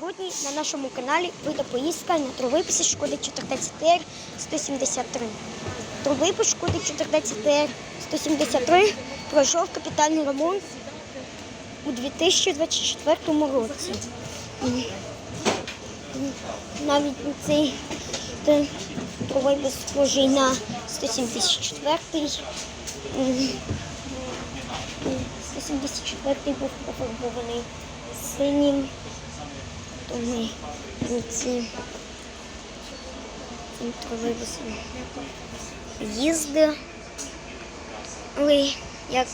Сьогодні на нашому каналі вийде поїздка на тролейбусі Шкоди 14 173. Тролейбус Шкоди 14 173 пройшов капітальний ремонт у 2024 році. Навіть цей тролейбус схожий на 174 М. 174 був пофарбований синім. То ми ці цим тролейбусом їздили, як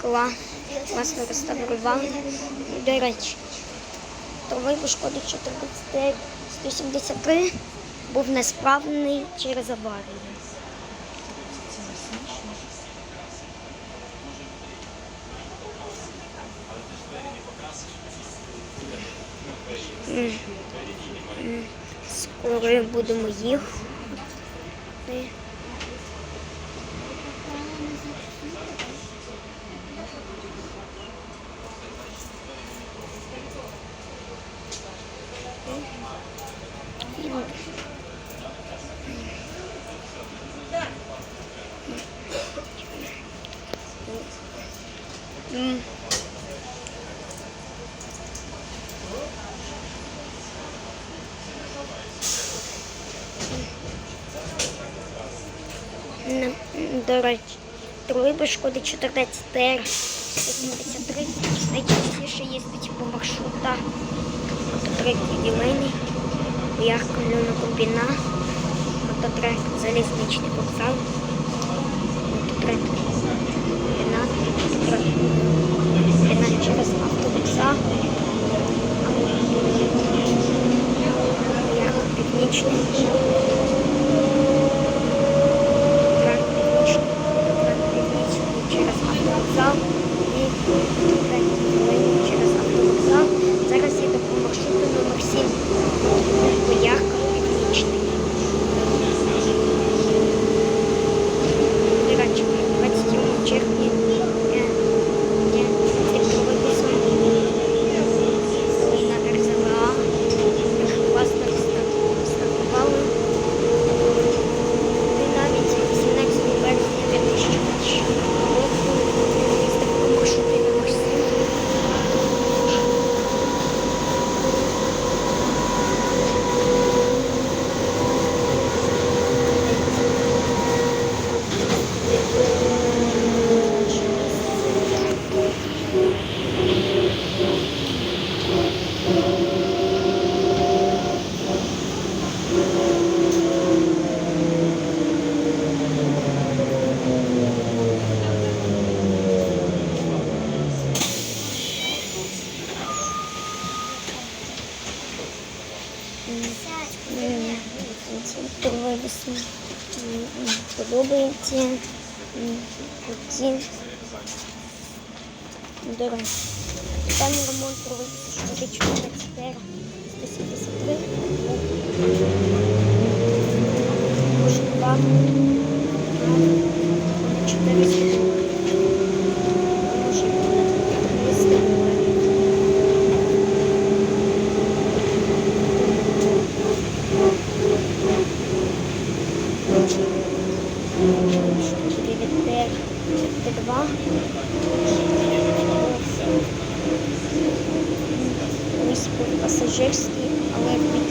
кла класно реставрували. До речі, тролейбус шкоди 14 173 був несправний через аварію. Скоро будемо їхати. До речі, тролейбус шкоди 14 ТР 173 найчастіше їздить по маршрутах. Мототрек відділені, ярко комбіна, мототрек залізничний вокзал, мототрек Вивісні подобається оці дороги. Там ремонт проводиться 444, 173. Можна 473.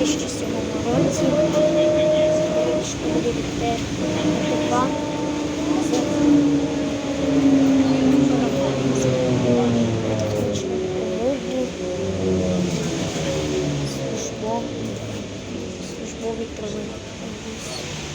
2007 році буде Т2. Службовий службовий тролейбус.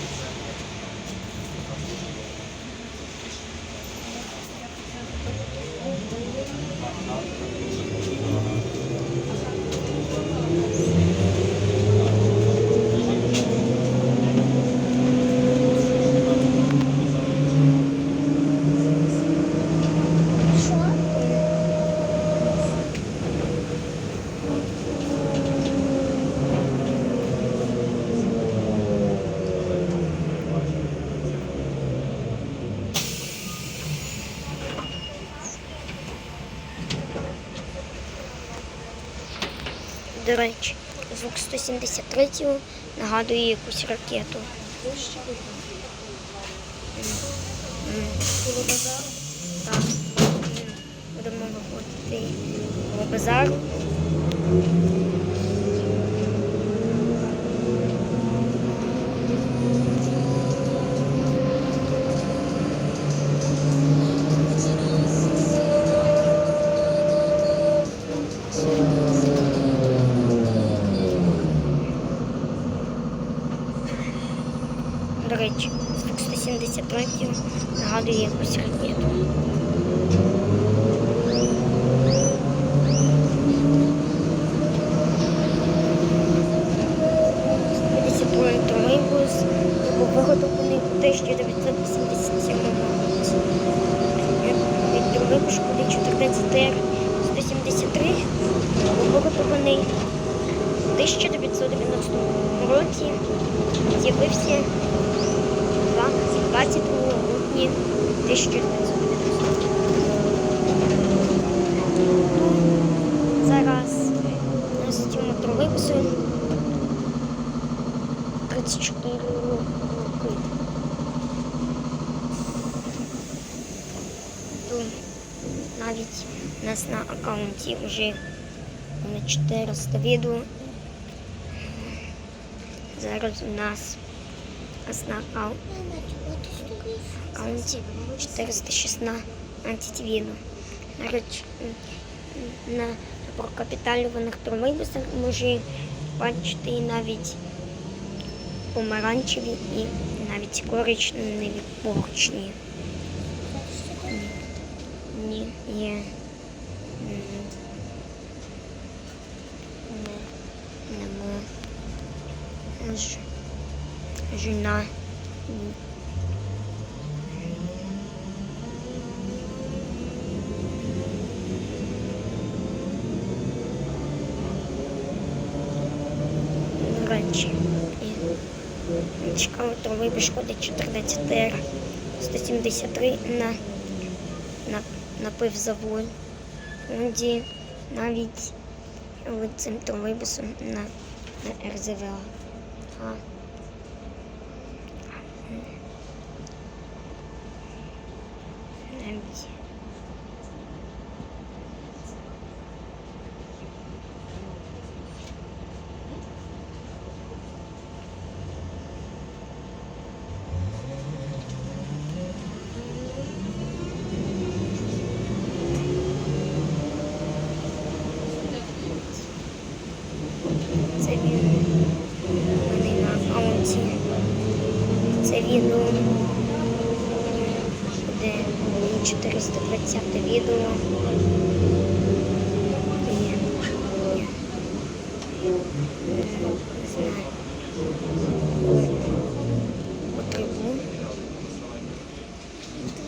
До речі, звук 173-го нагадує якусь ракету. Базару. Так. Будемо виходити в базар. 173 нагадує якусь ракету. Сподіваюся, тролейбус був виготовлений у 1987 році. Шкоди 14 173 був виготовлений у 1990 році. З'явився 22 грудня 1990 Зараз у нас цьому тролейбусу 34 роки. Навіть у нас на аккаунті вже понад 400 відео. Зараз у нас у нас на аккаунті аккаунті 416 відео. До речі, на прокапіталюваних тролейбусах може бачити і навіть помаранчеві і навіть коричневі поручні. Ні, є. м, Не, нема. Жена. Речі. Цікаво, тролейбус шкодить 14 р 173 на, на, на пивзаводі, навіть цим тролейбусом на, на РЗВА. And відео буде 420 відео. Потребу.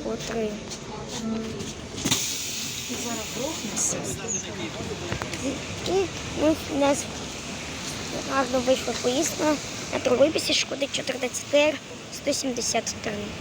Потребу. Зараз грохнеться. І ми у нас гарно вийшла поїздка на тролейбусі Шкоди 14 173.